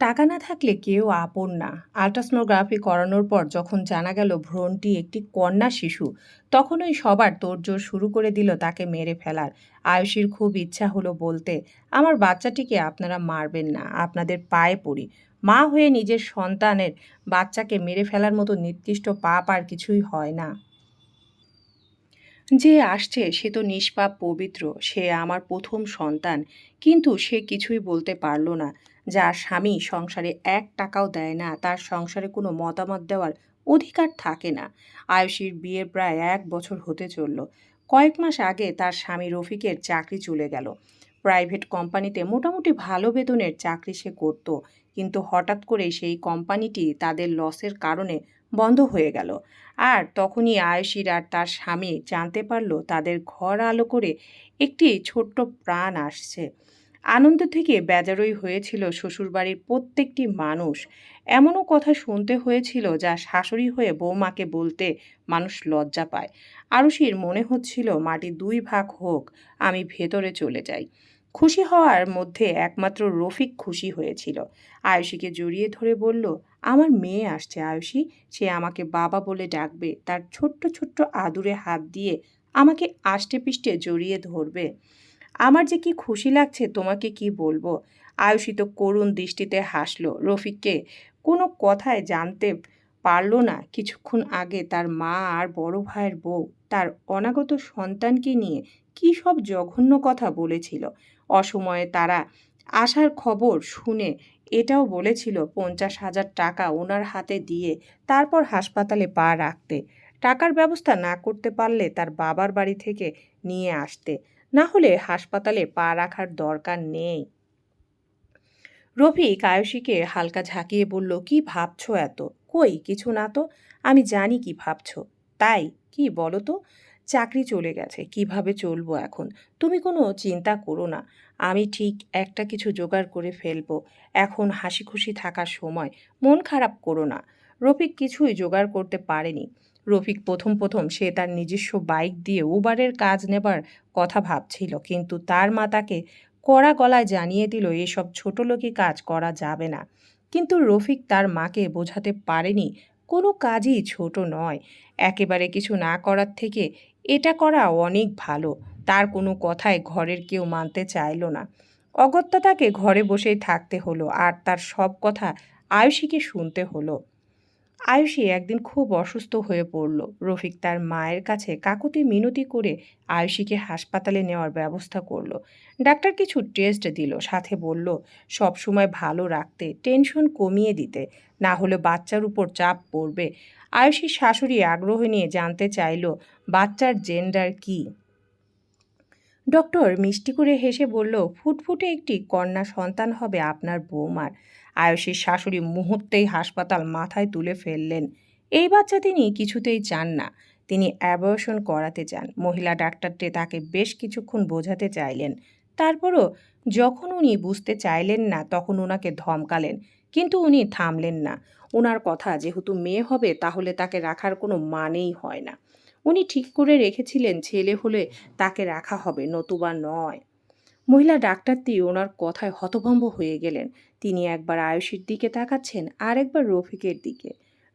টাকা না থাকলে কেউ আপন না। আল্ট্রাসোনোগ্রাফি করানোর পর যখন জানা গেল ভ্রণটি একটি কন্যা শিশু, তখনই সবার তোড়জোড় শুরু করে দিল তাকে মেরে ফেলার। আয়ুষীর খুব ইচ্ছা হলো বলতে, আমার বাচ্চাটিকে আপনারা মারবেন না, আপনাদের পায়ে পড়ি। মা হয়ে নিজের সন্তানের বাচ্চাকে মেরে ফেলার মতো নির্দিষ্ট পাপ আর কিছুই হয় না। যে আসছে সে তো নিষ্পাপ, পবিত্র। সে আমার প্রথম সন্তান। কিন্তু সে কিছুই বলতে পারল না। যার স্বামী সংসারে এক টাকাও দেয় না, তার সংসারে কোনো মতামত দেওয়ার অধিকার থাকে না। আয়ুষীর বিয়ের প্রায় এক বছর হতে চলল। কয়েক মাস আগে তার স্বামী রফিকের চাকরি চলে গেল। প্রাইভেট কোম্পানিতে মোটামুটি ভালো বেতনের চাকরি সে করত। কিন্তু হঠাৎ করে সেই কোম্পানিটি তাদের লসের কারণে বন্ধ হয়ে গেল। আর তখনই আয়ুষীর আর তার স্বামী জানতে পারল তাদের ঘর আলো করে একটি ছোট্ট প্রাণ আসছে। আনন্দ থেকে বেজারই হয়েছিল শ্বশুরবাড়ির প্রত্যেকটি মানুষ। এমনও কথা শুনতে হয়েছিল যা শাশুড়ি হয়ে বৌমাকে বলতে মানুষ লজ্জা পায়। আরুষির মনে হচ্ছিল, মাটি দুই ভাগ হোক, আমি ভেতরে চলে যাই। খুশি হওয়ার মধ্যে একমাত্র রফিক খুশি হয়েছিল। আয়ুষীকে জড়িয়ে ধরে বলল, আমার মেয়ে আসছে আয়ুষী, সে আমাকে বাবা বলে ডাকবে। তার ছোট্ট ছোট্ট আদুরে হাত দিয়ে আমাকে আষ্টে পিষ্টে জড়িয়ে ধরবে। আমার যে কি খুশি লাগছে তোমাকে কি বলব? আয়ুষী তো করুণ দৃষ্টিতে হাসলো। রফিককে কোনো কথায় জানতে পারল না। কিছুক্ষণ আগে তার মা আর বড় ভাইয়ের বউ তার অনাগত সন্তানকে নিয়ে কী সব জঘন্য কথা বলেছিল। অসময়ে তারা আসার খবর শুনে এটাও বলেছিল পঞ্চাশ হাজার টাকা ওনার হাতে দিয়ে তারপর হাসপাতালে পা রাখতে। টাকার ব্যবস্থা না করতে পারলে তার বাবার বাড়ি থেকে নিয়ে আসতে। না হলে হাসপাতালে পা রাখার দরকার নেই। রফিক আয়ুষীকে হালকা ঝাঁকিয়ে বলল, কি ভাবছ এত? কই? কিছু না তো? আমি জানি কি ভাবছ। তাই? কি বলো তো? চাকরি চলে গেছে, কীভাবে চলবো এখন? তুমি কোনো চিন্তা করো না। আমি ঠিক একটা কিছু জোগাড় করে ফেলব। এখন হাসি খুশি থাকার সময়। মন খারাপ করো না। রফিক কিছুই জোগাড় করতে পারেনি। রফিক প্রথম প্রথম সে তার নিজস্ব বাইক দিয়ে উবারের কাজ নেবার কথা ভাবছিল, কিন্তু তার মা তাকে কড়া গলায় জানিয়ে দিল, এসব ছোটলোকি কাজ করা যাবে না। কিন্তু রফিক তার মাকে বোঝাতে পারেনি। কোনো কাজই ছোট নয়। একেবারে কিছু না করার থেকে এটা করা অনেক ভালো। তার কোনো কথায় ঘরের কেউ মানতে চাইল না। অগত্যা তাকে ঘরে বসেই থাকতে হলো আর তার সব কথা আয়ুষীকে শুনতে হলো। আয়ুষী একদিন খুব অসুস্থ হয়ে পড়ল। রফিক তার মায়ের কাছে কাকুতি মিনতি করে আয়ুষীকে হাসপাতালে নেওয়ার ব্যবস্থা করল। ডাক্তার কিছু টেস্ট দিল, সাথে বলল, সব সময় ভালো রাখতে, টেনশন কমিয়ে দিতে। না হলে বাচ্চার উপর চাপ পড়বে। আয়ুষীর শাশুড়ি আগ্রহ নিয়ে জানতে চাইল, বাচ্চার জেন্ডার কী? ডক্টর মিষ্টি করে হেসে বলল, ফুটফুটে একটি কন্যা সন্তান হবে আপনার বৌমার। আয়ুষীর শাশুড়ি মুহূর্তেই হাসপাতাল মাথায় তুলে ফেললেন। এই বাচ্চা তিনি কিছুতেই চান না। তিনি অ্যাবর্শন করাতে চান। মহিলা ডাক্তারটি তাকে বেশ কিছুক্ষণ বোঝাতে চাইলেন। তারপরও যখন উনি বুঝতে চাইলেন না, তখন ওনাকে ধমকালেন। কিন্তু উনি থামলেন না। ওনার কথা, যেহেতু মেয়ে হবে, তাহলে তাকে রাখার কোনো মানেই হয় না। উনি ঠিক করে রেখেছিলেন, ছেলে হলে তাকে রাখা হবে, নতুবা নয়। মহিলা ডাক্তারটি ওনার কথায় হতভম্ব হয়ে গেলেন। তিনি একবার আয়ুষীর দিকে তাকাচ্ছেন আর একবার রফিকের দিকে।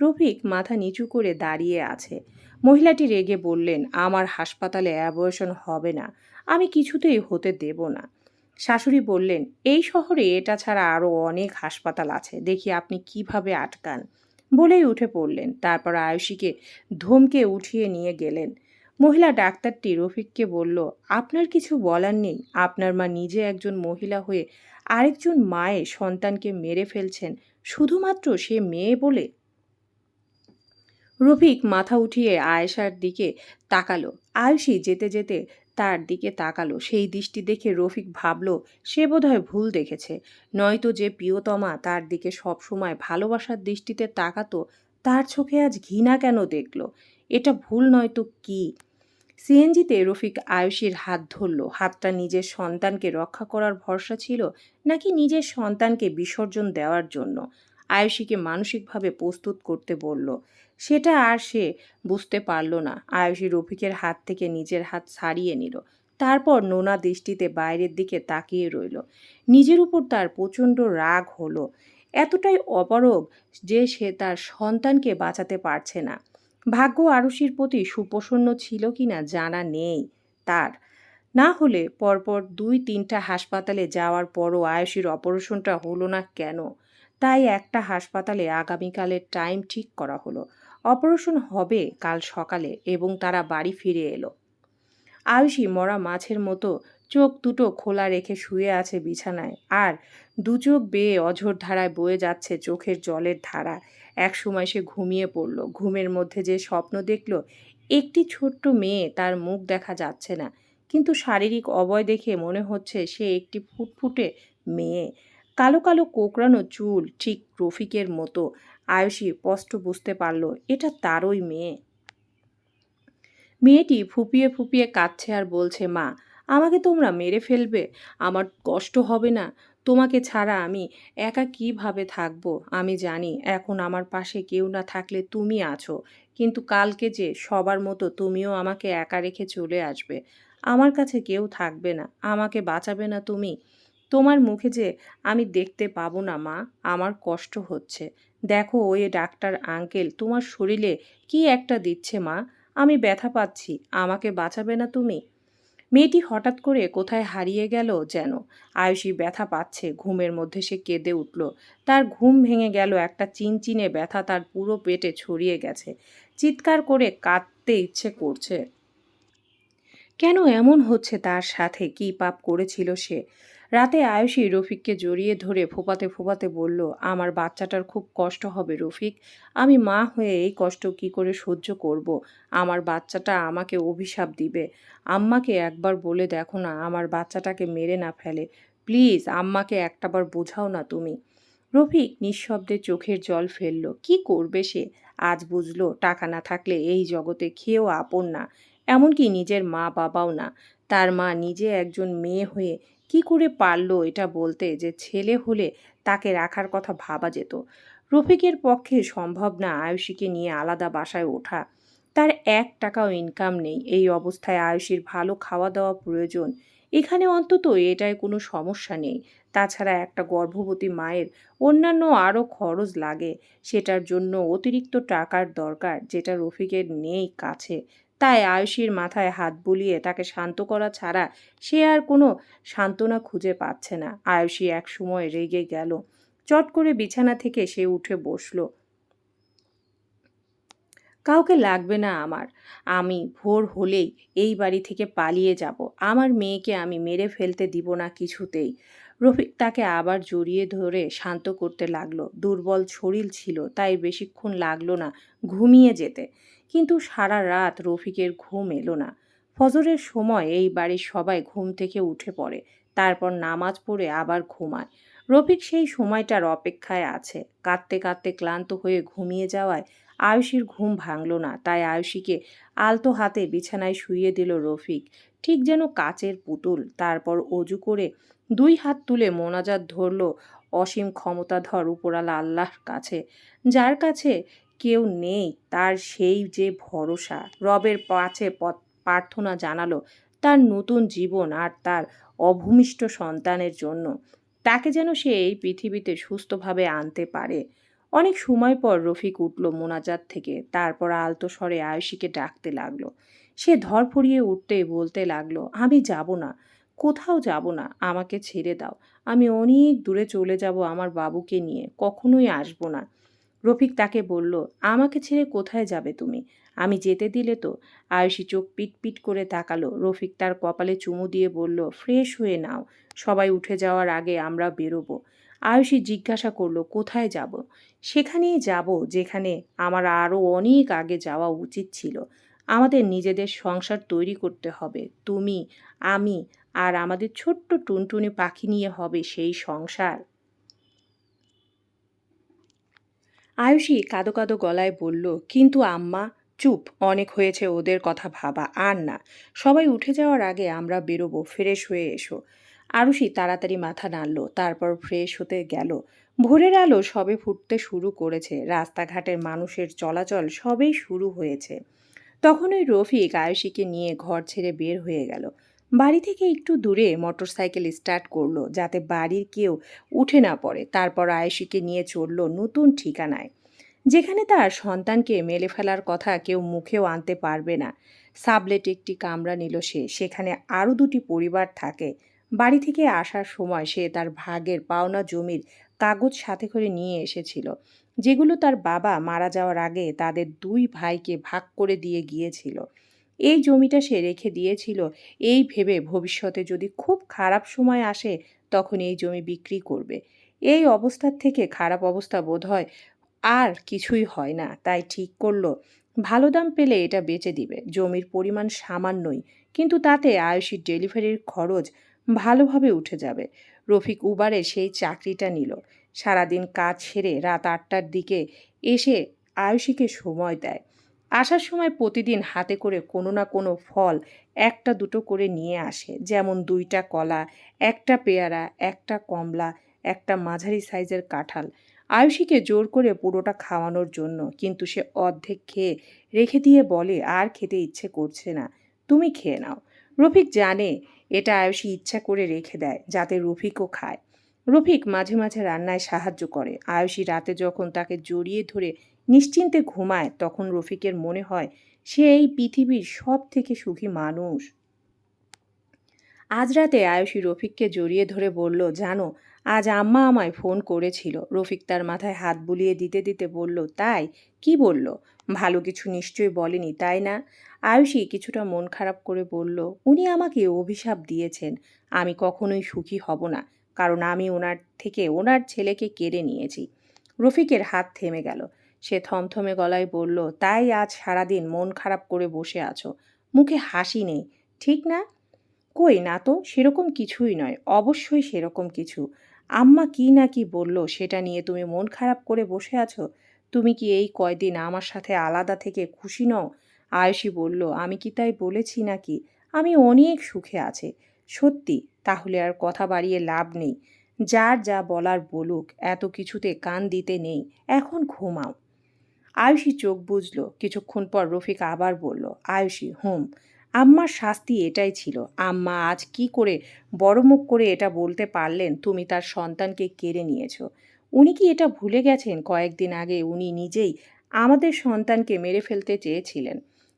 রফিক মাথা নিচু করে দাঁড়িয়ে আছে। মহিলাটি রেগে বললেন, আমার হাসপাতালে অ্যাবর্শন হবে না। আমি কিছুতেই হতে দেব না। শাশুড়ি বললেন, এই শহরে এটা ছাড়া আরও অনেক হাসপাতাল আছে, দেখি আপনি কীভাবে আটকান। বলেই উঠে পড়লেন। তারপর আয়ুষীকে ধমকে উঠিয়ে নিয়ে গেলেন। মহিলা ডাক্তারটি রফিককে বলল, আপনার কিছু বলার নেই। আপনার মা নিজে একজন মহিলা হয়ে আরেকজন মায়ের সন্তানকে মেরে ফেলছেন, শুধুমাত্র সে মেয়ে বলে? রফিক মাথা উঠিয়ে আয়েশার দিকে তাকালো। আয়ুষী যেতে যেতে তার দিকে তাকালো। সেই দৃষ্টি দেখে রফিক ভাবল, সে বোধহয় ভুল দেখেছে। নয়তো যে প্রিয়তমা তার দিকে সবসময় ভালোবাসার দৃষ্টিতে তাকাতো, তার চোখে আজ ঘৃণা কেন দেখল? এটা ভুল নয়তো কি? সিএনজিতে রফিক আয়ুষীর হাত ধরল। হাতটা নিজের সন্তানকে রক্ষা করার ভরসা ছিল, নাকি নিজের সন্তানকে বিসর্জন দেওয়ার জন্য? আয়ুষীকে মানসিকভাবে প্রস্তুত করতে বলল সেটা আর সে বুঝতে পারল না। আয়ুষী রফিকের হাত থেকে নিজের হাত ছাড়িয়ে নিল। তারপর নোনা দৃষ্টিতে বাইরের দিকে তাকিয়ে রইল। নিজের উপর তার প্রচণ্ড রাগ হলো। এতটাই অপারগ যে সে তার সন্তানকে বাঁচাতে পারছে না। ভাগ্য আরুষির প্রতি সুপ্রসন্ন ছিল কিনা জানা নেই তার। না হলে পরপর দুই তিনটা হাসপাতালে যাওয়ার পরও আয়ুষীর অপারেশনটা হলো না কেন? তাই একটা হাসপাতালে আগামীকালের টাইম ঠিক করা হলো। অপারেশন হবে কাল সকালে এবং তারা বাড়ি ফিরে এলো। আয়ুষী মরা মাছের মতো চোখ দুটো খোলা রেখে শুয়ে আছে বিছানায় আর দু চোখ বেয়ে অঝোর ধারায় বয়ে যাচ্ছে চোখের জলের ধারা। এক সময় সে ঘুমিয়ে পড়ল। ঘুমের মধ্যে যে স্বপ্ন দেখল, একটি ছোট্ট মেয়ে তার মুখ দেখা যাচ্ছে না। কিন্তু শারীরিক অবয় দেখে মনে হচ্ছে সে একটি ফুটফুটে মেয়ে। কালো কালো কোকড়ানো চুল ঠিক রফিকের মতো। আয়ুষী স্পষ্ট বুঝতে পারল, এটা তারই মেয়ে। মেয়েটি ফুপিয়ে ফুপিয়ে কাঁদছে আর বলছে, মা, আমাকে তোমরা মেরে ফেলবে? আমার কষ্ট হবে না। তোমাকে ছাড়া আমি একা কীভাবে থাকব? আমি জানি এখন আমার পাশে কেউ না থাকলে তুমি আছো, কিন্তু কালকে যে সবার মতো তুমিও আমাকে একা রেখে চলে আসবে। আমার কাছে কেউ থাকবে না, আমাকে বাঁচাবে না তুমি। তোমার মুখে যে আমি দেখতে পাবো না, মা, আমার কষ্ট হচ্ছে। দেখো ওই ডাক্তার আঙ্কেল, তোমার শরীরে কি একটা দিচ্ছে মা? আমি ব্যথা পাচ্ছি, আমাকে বাঁচাবে না তুমি? মেয়েটি হঠাৎ করে কোথায় হারিয়ে গেল যেন? আয়ুষী ব্যথা পাচ্ছে, ঘুমের মধ্যে সে কেঁদে উঠল। তার ঘুম ভেঙে গেল, একটা চিনচিনে ব্যথা তার পুরো পেটে ছড়িয়ে গেছে। চিৎকার করে কাঁদতে ইচ্ছে করছে। কেন এমন হচ্ছে তার সাথে? কি পাপ করেছিল সে? রাতে আয়ুষী রফিককে জড়িয়ে ধরে ফোপাতে ফোপাতে বলল, আমার বাচ্চাটার খুব কষ্ট হবে রফিক। আমি মা হয়ে এই কষ্ট কি করে সহ্য করব। আমার বাচ্চাটা আমাকে অভিশাপ দিবে। আম্মাকে একবার বলে দেখো না, আমার বাচ্চাটাকে মেরে না ফেলে। প্লিজ, আম্মাকে একটাবার বোঝাও না তুমি। রফিক নিঃশব্দে চোখের জল ফেলল, কি করবে সে? আজ বুঝলো, টাকা না থাকলে এই জগতে খেয়েও আপন না। এমনকি নিজের মা বাবাও না। তার মা নিজে একজন মেয়ে হয়ে কি করে পারল এটা বলতে যে ছেলে হলে তাকে রাখার কথা ভাবা যেত। রফিকের পক্ষে সম্ভব না আয়ুষীকে নিয়ে আলাদা বাসায় ওঠা। তার এক টাকাও ইনকাম নেই। এই অবস্থায় আয়ুষীর ভালো খাওয়া দাওয়া প্রয়োজন। এখানে অন্তত এটায় কোনো সমস্যা নেই। তাছাড়া একটা গর্ভবতী মায়ের অন্যান্য আরও খরচ লাগে। সেটার জন্য অতিরিক্ত টাকার দরকার যেটা রফিকের নেই কাছে। তাই আয়ুষীর মাথায় হাত বুলিয়ে তাকে শান্ত করা ছাড়া সে আর কোনো সান্ত্বনা খুঁজে পাচ্ছে না। আয়ুষী এক সময় রেগে গেল। চট করে বিছানা থেকে সে উঠে বসল। কাউকে লাগবে না আমার। আমি ভোর হলেই এই বাড়ি থেকে পালিয়ে যাব। আমার মেয়েকে আমি মেরে ফেলতে দিব না কিছুতেই। রফিক তাকে আবার জড়িয়ে ধরে শান্ত করতে লাগল। দুর্বল শরীর ছিল, তাই বেশিক্ষণ লাগল না ঘুমিয়ে যেতে। কিন্তু সারা রাত রফিকের ঘুম এলো না। ফজরের সময় এই বাড়ির সবাই ঘুম থেকে উঠে পড়ে, তারপর নামাজ পড়ে আবার ঘুমায়। রফিক সেই সময়টার অপেক্ষায় আছে। কাঁদতে কাঁদতে ক্লান্ত হয়ে ঘুমিয়ে যাওয়ায় আয়ুষীর ঘুম ভাঙল না, তাই আয়ুষীকে আলতো হাতে বিছানায় শুইয়ে দিল রফিক। ঠিক যেন কাচের পুতুল, তারপর অজু করে দুই হাত তুলে মোনাজাত ধরল অসীম ক্ষমতাধর উপরালা আল্লাহর কাছে। যার কাছে কেউ নেই, তার সেই যে ভরসা। রবের পাছে প্রার্থনা জানালো তার নতুন জীবন আর তার অভূমিষ্ঠ সন্তানের জন্য। তাকে যেন সে এই পৃথিবীতে সুস্থভাবে আনতে পারে। অনেক সময় পর রফিক উঠল মোনাজাত থেকে, তারপর আলতো স্বরে আয়ুষীকে ডাকতে লাগল। সে ধরফড়িয়ে উঠতে বলতে লাগল, আমি যাব না, কোথাও যাব না, আমাকে ছেড়ে দাও। আমি অনেক দূরে চলে যাব আমার বাবুকে নিয়ে, কখনোই আসব না। রফিক তাকে বলল, আমাকে ছেড়ে কোথায় যাবে তুমি? আমি যেতে দিলে তো? আয়ুষী চোখ পিট পিট করে তাকালো। রফিক তার কপালে চুমু দিয়ে বলল, ফ্রেশ হয়ে নাও। সবাই উঠে যাওয়ার আগে আমরা বেরোবো। আয়ুষী জিজ্ঞাসা করল, কোথায় যাব? সেখানেই যাব, যেখানে আমার আরও অনেক আগে যাওয়া উচিত ছিল। আমাদের নিজেদের সংসার তৈরি করতে হবে। তুমি, আমি আর আমাদের ছোট্ট টুনটুনি পাখি নিয়ে হবে সেই সংসার। আয়ুষী কাদো কাদো গলায় বলল, কিন্তু আম্মা, চুপ। অনেক হয়েছে ওদের কথা ভাবা। আর না, সবাই উঠে যাওয়ার আগে আমরা বেরোবো, ফ্রেশ হয়ে এসো। আরুষি তাড়াতাড়ি মাথা নাড়ল, তারপর ফ্রেশ হতে গেল। ভোরের আলো সবে ফুটতে শুরু করেছে। রাস্তাঘাটের মানুষের চলাচল সবেই শুরু হয়েছে। তখন ওই রফিক আয়ুষীকে নিয়ে ঘর ছেড়ে বের হয়ে গেল। বাড়ি থেকে একটু দূরে মোটরসাইকেল স্টার্ট করল, যাতে বাড়ির কেউ উঠে না পড়ে। তারপর আয়েশিকে নিয়ে চলল নতুন ঠিকানায়। যেখানে তার সন্তানকে মেলে ফেলার কথা কেউ মুখেও আনতে পারবে না। সাবলেট একটি কামরা নিল সে। সেখানে আরও দুটি পরিবার থাকে। বাড়ি থেকে আসার সময় সে তার ভাগের পাওনা জমির কাগজ সাথে করে নিয়ে এসেছিল, যেগুলো তার বাবা মারা যাওয়ার আগে তাদের দুই ভাইকে ভাগ করে দিয়ে গিয়েছিল। এই জমিটা সে রেখে দিয়েছিল। এই ভেবে ভবিষ্যতে যদি খুব খারাপ সময় আসে, তখন এই জমি বিক্রি করবে। এই অবস্থার থেকে খারাপ অবস্থা বোধ হয় আর কিছুই হয় না, তাই ঠিক করল। ভালো দাম পেলে এটা বেচে দিবে। জমির পরিমাণ সামান্যই, কিন্তু তাতে আয়ুষীর ডেলিভারির খরচ ভালোভাবে উঠে যাবে। রফিক উবারে সেই চাকরিটা নিল। সারাদিন কাজ সেরে রাত আটটার দিকে এসে আয়ুষীকে সময় দেয়। আসার সময় প্রতিদিন হাতে করে কোনো না কোনো ফল একটা দুটো করে নিয়ে আসে। যেমন দুইটা কলা, একটা পেয়ারা, একটা কমলা, একটা মাঝারি সাইজের কাঁঠাল। আয়ুষীকে জোর করে পুরোটা খাওয়ানোর জন্য কিন্তু সে অর্ধেক খেয়ে রেখে দিয়ে বলে, আর খেতে ইচ্ছে করছে না, তুমি খেয়ে নাও। রফিক জানে এটা আয়ুষী ইচ্ছা করে রেখে দেয়, যাতে রফিকও খায়। রফিক মাঝে মাঝে রান্নায় সাহায্য করে। আয়ুষী রাতে যখন তাকে জড়িয়ে ধরে নিশ্চিন্তে ঘুমায় তখন রফিকের মনে হয় সে এই পৃথিবীর সব থেকে সুখী মানুষ। আজ রাতে আয়ুষী রফিককে জড়িয়ে ধরে বলল, জানো, আজ আম্মা আমায় ফোন করেছিল। রফিক তার মাথায় হাত বুলিয়ে দিতে দিতে বলল, তাই? কি বলল? ভালো কিছু নিশ্চয়ই বলেনি, তাই না? আয়ুষী কিছুটা মন খারাপ করে বলল, উনি আমাকে অভিশাপ দিয়েছেন, আমি কখনোই সুখী হব না, কারণ আমি ওনার থেকে ওনার ছেলেকে কেড়ে নিয়েছি। রফিকের হাত থেমে গেল। সে থমথমে গলায় বলল, তাই আজ সারাদিন মন খারাপ করে বসে আছো। মুখে হাসি নেই, ঠিক না? কই, না তো, সেরকম কিছুই নয়, অবশ্যই সেরকম কিছু। আম্মা কি না কি বলল, সেটা নিয়ে তুমি মন খারাপ করে বসে আছো? তুমি কি এই কয়দিন আমার সাথে আলাদা থেকে খুশি নও? আয়ুষী বলল, আমি কি তাই বলেছি নাকি? আমি অনেক সুখে আছে। সত্যি, তাহলে আর কথা বাড়িয়ে লাভ নেই। যার যা বলার বলুক, এত কিছুতে কান দিতে নেই। এখন ঘুমাও। আয়ুষী চোখ বুঝল কিছুক্ষণ পর রফিক আবার বলল, আয়ুষী, হুম, আম্মার শাস্তি এটাই ছিল। আম্মা আজ কি করে বড় মুখ করে এটা বলতে পারলেন, তুমি তার সন্তানকে কেড়ে নিয়েছ। উনি কি এটা ভুলে গেছেন? কয়েকদিন আগে উনি নিজেই আমাদের সন্তানকে মেরে ফেলতে চেয়েছিলেন।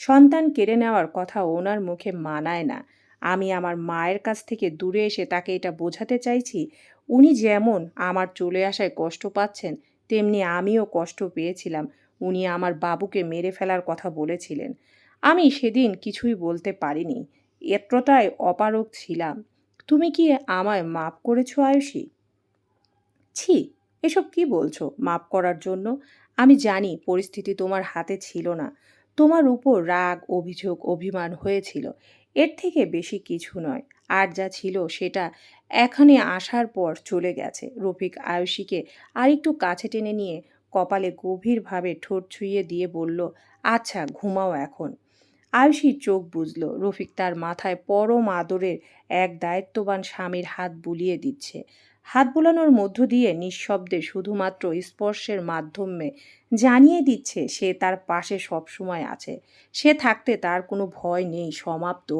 সন্তান কেড়ে নেওয়ার কথা ওনার মুখে মানায় না। আমি আমার মায়ের কাছ থেকে দূরে এসে তাকে এটা বোঝাতে চাইছি, উনি যেমন আমার চলে আসায় কষ্ট পাচ্ছেন, তেমনি আমিও কষ্ট পেয়েছিলাম। উনি আমার বাবুকে মেরে ফেলার কথা বলেছিলেন। আমি সেদিন কিছুই বলতে পারিনি। এতটাই অপারক ছিলাম। তুমি কি আমায় মাপ করেছ, আয়ুষী? ছি, এসব কি বলছো মাপ করার জন্য? আমি জানি পরিস্থিতি তোমার হাতে ছিল না। তোমার উপর রাগ, অভিযোগ, অভিমান হয়েছিল। এর থেকে বেশি কিছু নয়। আর যা ছিল সেটা এখানে আসার পর চলে গেছে। রফিক আয়ুষীকে আরেকটু কাছে টেনে নিয়ে কপালে গভীরভাবে ঠোঁট ছুঁয়ে দিয়ে বলল আচ্ছা ঘুমাও এখন। আয়ুষী চোখ বুঝল রফিক তার মাথায় পরম আদরের এক দায়িত্ববান স্বামীর হাত বুলিয়ে দিচ্ছে। হাত বুলানোর মধ্য দিয়ে নিঃশব্দে শুধুমাত্র স্পর্শের মাধ্যমে জানিয়ে দিচ্ছে, সে তার পাশে সবসময় আছে। সে থাকতে তার কোনো ভয় নেই, সমাপ্ত।